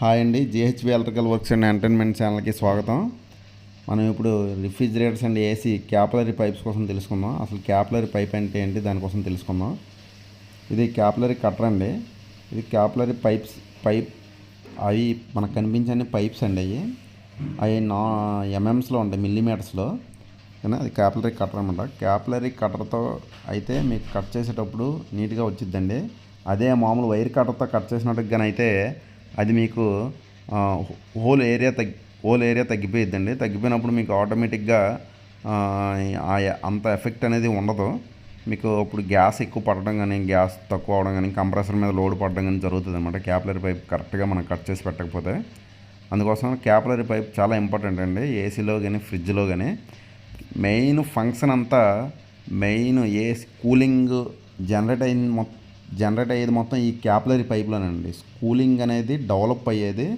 Hi అండి GHB electrical works and entertainment ఛానల్కి స్వాగతం. మనం ఇప్పుడు refrigerators and AC capillary pipes కోసం తెలుసుకుందాం. అసలు క్యాపులరీ పైప్ అంటే ఏంటి? దానికోసం తెలుసుకుందాం. ఇది క్యాపులరీ కట్టర్ అండి. ఇది క్యాపులరీ పైప్స్ పైప్ అవి మనకు కనిపించని పైప్స్ అండి అవి. అవి నా ఎంఎంస్లో ఉంటాయి మిల్లీమీటర్స్లో. కానీ అది క్యాపులరీ కట్టర్ అనమాట క్యాపులరీ కట్టర్తో అయితే మీకు కట్ చేసేటప్పుడు నీట్గా వచ్చిద్దండి. అదే మామూలు వైర్ కట్టర్తో కట్ చేసినట్టుగా అయితే అది మీకు హోల్ ఏరియా తగ్గి హోల్ ఏరియా తగ్గిపోయిద్దండి. తగ్గిపోయినప్పుడు మీకు ఆటోమేటిక్గా ఆ, అంత ఎఫెక్ట్ అనేది ఉండదు. మీకు ఇప్పుడు గ్యాస్ ఎక్కువ పడడం కానీ గ్యాస్ తక్కువ అవడం కానీ కంప్రెసర్ మీద లోడ్ పడడం కానీ జరుగుతుంది అనమాట క్యాపులరీ పైప్ కరెక్ట్గా మనం కట్ చేసి పెట్టకపోతే. అందుకోసం క్యాపులరీ పైప్ చాలా ఇంపార్టెంట్ అండి. ఏసీలో కానీ ఫ్రిడ్జ్లో కానీ. మెయిన్ ఫంక్షన్ అంతా మెయిన్ ఏ కూలింగ్ జనరేట్ అయిన మొత్తం జనరేట్ అయ్యేది మొత్తం ఈ క్యాపిలరీ పైప్లోనండి. కూలింగ్ అనేది డెవలప్ అయ్యేది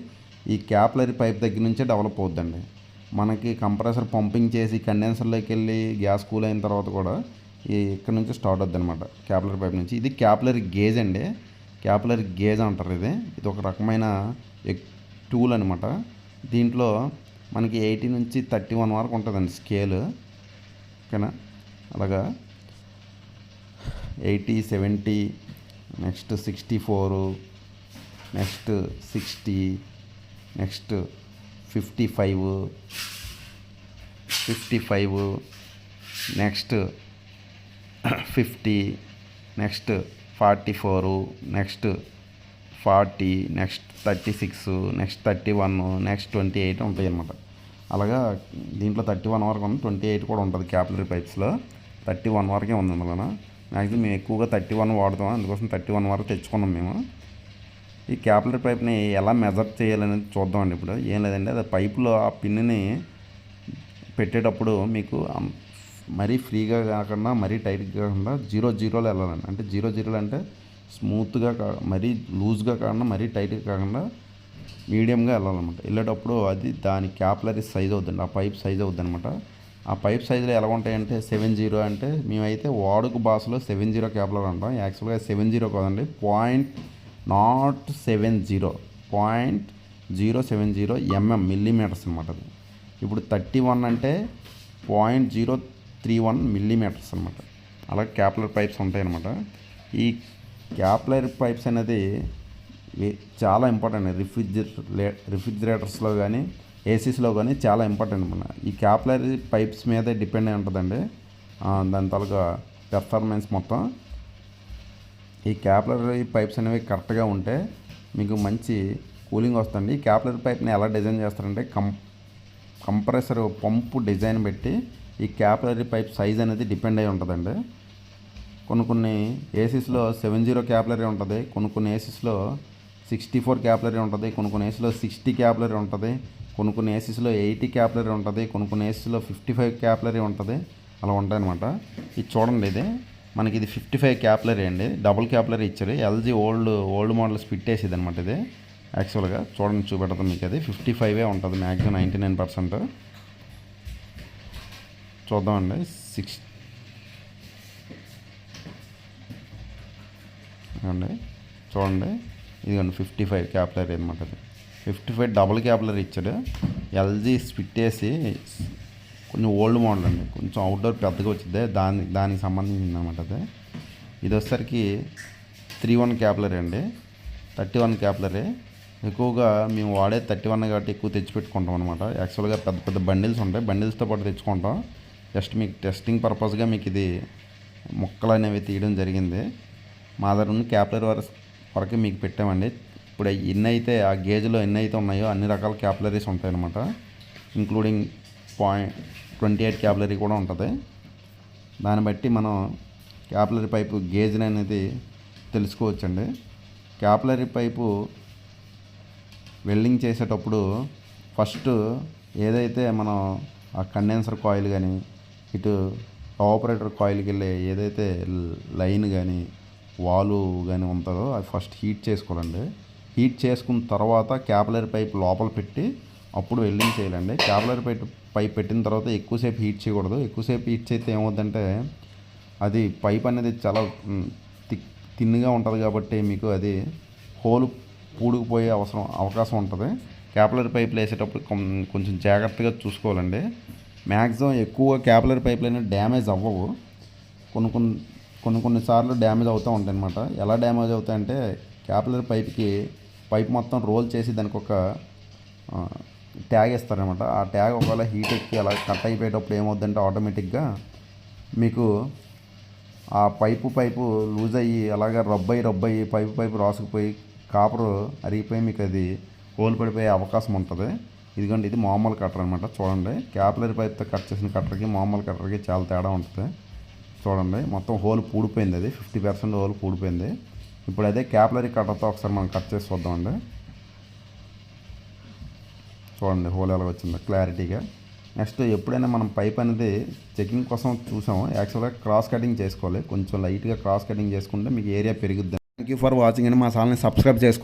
ఈ క్యాపిలరీ పైప్ దగ్గర నుంచే డెవలప్ అవుద్దండి. మనకి కంప్రెసర్ పంపింగ్ చేసి కండెన్సర్లోకి వెళ్ళి గ్యాస్ కూల్ అయిన తర్వాత కూడా ఈ ఇక్కడ నుంచి స్టార్ట్ అవుద్ది అనమాట క్యాపిలరీ పైప్ నుంచి. ఇది క్యాపిలరీ గేజ్ అండి. క్యాపిలరీ గేజ్ అంటారు ఇది. ఇది ఒక రకమైన టూల్ అనమాట దీంట్లో మనకి ఎయిటీ నుంచి థర్టీ వన్ వరకు ఉంటుందండి స్కేల్. ఓకేనా? అలాగా? Eighty seventy next sixty four next sixty next fifty five fifty five next fifty next forty four next forty next thirty six next thirty one next twenty eight ఉంటాయి అన్నమాట. అలాగా దీంట్లో thirty one వరకు ఉంది twenty eight కూడా ఉంటుంది capillary పైప్స్లో. Thirty one వరకే ఉంది అందులో మ్యాక్సిమం మేము ఎక్కువగా థర్టీ వన్ వాడతాం అందుకోసం థర్టీ వన్ వరకు తెచ్చుకున్నాం మేము. ఈ క్యాపిలరీ పైప్ని ఎలా మెజర్ చేయాలనేది చూద్దామండి ఇప్పుడు. ఏం లేదండి అది పైపులో ఆ పిన్ని పెట్టేటప్పుడు మీకు మరీ ఫ్రీగా కాకుండా మరీ టైట్గా కాకుండా జీరో జీరోలో వెళ్ళాలండి. అంటే జీరో జీరోలు అంటే స్మూత్గా కా మరీ లూజ్గా కాకుండా మరీ టైట్గా కాకుండా మీడియంగా వెళ్ళాలన్నమాట. వెళ్ళేటప్పుడు అది దాని క్యాపిలరీ సైజ్ అవుతుంది ఆ పైప్ సైజ్ అవుతుంది అనమాట ఆ పైప్ సైజులో ఎలా ఉంటాయంటే సెవెన్ జీరో అంటే మేమైతే వాడుక భాషలో సెవెన్ జీరో క్యాపిలర్ అంటాం. యాక్చువల్గా సెవెన్ జీరో కాదండి point not seven zero point zero seven zero mm millimetres అనమాట అది. ఇప్పుడు థర్టీ వన్ అంటే point zero three one millimetres అనమాట అలా క్యాపులర్ పైప్స్ ఉంటాయి అనమాట ఈ క్యాపులర్ పైప్స్ అనేది చాలా ఇంపార్టెంట్ రిఫ్రిజిరే రిఫ్రిజిరేటర్స్లో కానీ ఏసీస్లో కానీ చాలా ఇంపార్టెంట్ మన. ఈ క్యాపిలరీ పైప్స్ మీదే డిపెండ్ అయి ఉంటుందండి. దాని తాలూకా పెర్ఫార్మెన్స్ మొత్తం. ఈ క్యాపిలరీ పైప్స్ అనేవి కరెక్ట్గా ఉంటే మీకు మంచి కూలింగ్ వస్తుంది. ఈ క్యాపిలరీ పైప్ని ఎలా డిజైన్ చేస్తారంటే కం కంప్రెసర్ పంపు డిజైన్ పెట్టి ఈ క్యాపిలరీ పైప్ సైజ్ అనేది డిపెండ్ అయి ఉంటుందండి. కొన్ని కొన్ని ఏసీస్లో సెవెన్ జీరో క్యాపిలరీ ఉంటుంది. కొన్ని కొన్ని ఏసీస్లో సిక్స్టీ ఫోర్ క్యాపులరీ ఉంటుంది కొన్ని కొన్ని ఏసీలో సిక్స్టీ క్యాపులరీ ఉంటుంది కొన్ని కొన్ని ఏసీస్లో ఎయిటీ క్యాపులరీ ఉంటుంది కొన్ని కొన్ని ఏసీస్లో ఫిఫ్టీ ఫైవ్ క్యాపులరీ ఉంటుంది అలా ఉంటాయన్నమాట. ఇది చూడండి ఇది. మనకి ఇది ఫిఫ్టీ ఫైవ్ క్యాపులరీ అండి. డబుల్ క్యాపులరీ ఇచ్చారు. LG old old model split వేసేది అనమాట ఇది. యాక్చువల్గా చూడండి చూపెడతాం మీకు అది. ఫిఫ్టీ ఫైవే ఉంటుంది మ్యాక్సిమం నైంటీ నైన్ పర్సెంట్. చూద్దామండి. సిక్స్ అండి. చూడండి. ఇదిగోండి ఫిఫ్టీ ఫైవ్ క్యాపిలరీ అనమాట అది ఫిఫ్టీ ఫైవ్ డబుల్ క్యాపిలరీ ఇచ్చాడు. ఎల్జీ స్పిట్ వేసి కొంచెం ఓల్డ్ మోడల్ అండి. కొంచెం అవుట్డోర్ పెద్దగా వచ్చింది. దాని దానికి సంబంధించింది అనమాట అది. ఇది వచ్చేసరికి త్రీ వన్ క్యాపిలరీ అండి. Thirty one capillary. ఎక్కువగా మేము వాడే థర్టీ వన్ కాబట్టి ఎక్కువ తెచ్చి పెట్టుకుంటాం అనమాట యాక్చువల్గా పెద్ద పెద్ద బండిల్స్ ఉంటాయి. బండిల్స్తో పాటు తెచ్చుకుంటాం. జస్ట్ మీకు టెస్టింగ్ పర్పస్గా మీకు ఇది ముక్కలు అనేవి తీయడం జరిగింది. మా దగ్గర ఉన్న క్యాప్లర్ వరకు వరకు మీకు పెట్టామండి. ఇప్పుడు ఎన్ని అయితే ఆ గేజ్లో ఎన్ని అయితే ఉన్నాయో అన్ని రకాల క్యాపిలరీస్ ఉంటాయి అనమాట including point twenty eight capillary కూడా ఉంటుంది. దాన్ని బట్టి మనం క్యాపిలరీ పైపు గేజ్ అనేది తెలుసుకోవచ్చండి. క్యాపిలరీ పైపు వెల్డింగ్ చేసేటప్పుడు ఫస్ట్ ఏదైతే మనం ఆ కండెన్సర్ కాయిల్ కానీ ఇటు ఆపరేటర్ కాయిల్కి వెళ్ళే ఏదైతే లైన్ కానీ వాలు కానీ ఉంటుందో అది ఫస్ట్ హీట్ చేసుకోవాలండి. హీట్ చేసుకున్న తర్వాత క్యాపిలరీ పైప్ లోపల పెట్టి అప్పుడు వెల్డింగ్ చేయాలండి. క్యాపిలరీ పైప్ పైప్ పెట్టిన తర్వాత ఎక్కువసేపు హీట్ చేయకూడదు. ఎక్కువసేపు హీట్ చేస్తే ఏమవుతుందంటే అది పైప్ అనేది చాలా మ్, థిక్ ఉంటుంది కాబట్టి మీకు అది హోల్ పూడుకుపోయే అవసరం అవకాశం ఉంటుంది. క్యాపిలరీ పైపులు వేసేటప్పుడు కొంచెం జాగ్రత్తగా చూసుకోవాలండి. మ్యాక్సిమం ఎక్కువ క్యాపిలరీ పైపులు అయినా డ్యామేజ్ అవ్వవు. కొన్ని కొన్ని కొన్ని కొన్నిసార్లు డ్యామేజ్ అవుతూ ఉంటాయి అనమాట ఎలా డ్యామేజ్ అవుతాయంటే క్యాపిలరీ పైప్కి పైప్ మొత్తం రోల్ చేసి దానికి ఒక ట్యాగ్ ఇస్తారనమాట ఆ ట్యాగ్ ఒకవేళ హీట్ ఎక్కి అలా కట్ అయిపోయేటప్పుడు ఏమవుద్దంటే ఆటోమేటిక్గా మీకు ఆ పైపు పైపు లూజ్ అయ్యి అలాగే రబ్బయి రబ్బయి పైపు పైపు రాసుకుపోయి కాపరు అరిగిపోయి మీకు అది హోల్ పడిపోయే అవకాశం ఉంటుంది. ఇదిగోండి ఇది మామూలు కట్టర్ అనమాట చూడండి క్యాపిలరీ పైప్తో కట్ చేసిన కట్టర్కి మామూలు కట్టర్కి చాలా తేడా ఉంటుంది. చూడండి మొత్తం హోల్ పూడిపోయింది అది. ఫిఫ్టీ పర్సెంట్ హోల్ పూడిపోయింది. ఇప్పుడు అదే క్యాపిలరీ కట్టర్తో ఒకసారి మనం కట్ చేసి చూద్దామండి చూడండి హోల్ ఎలా వచ్చిందో క్లారిటీగా. నెక్స్ట్ ఎప్పుడైనా మనం పైప్ అనేది చెకింగ్ కోసం చూసాము. యాక్చువల్గా క్రాస్ కటింగ్ చేసుకోవాలి. కొంచెం లైట్గా క్రాస్ కటింగ్ చేసుకుంటే మీకు ఏరియా పెరుగుద్ది. థ్యాంక్ యూ ఫర్ వాచింగ్ అని మా ఛానల్ని సబ్స్క్రైబ్ చేసుకోండి.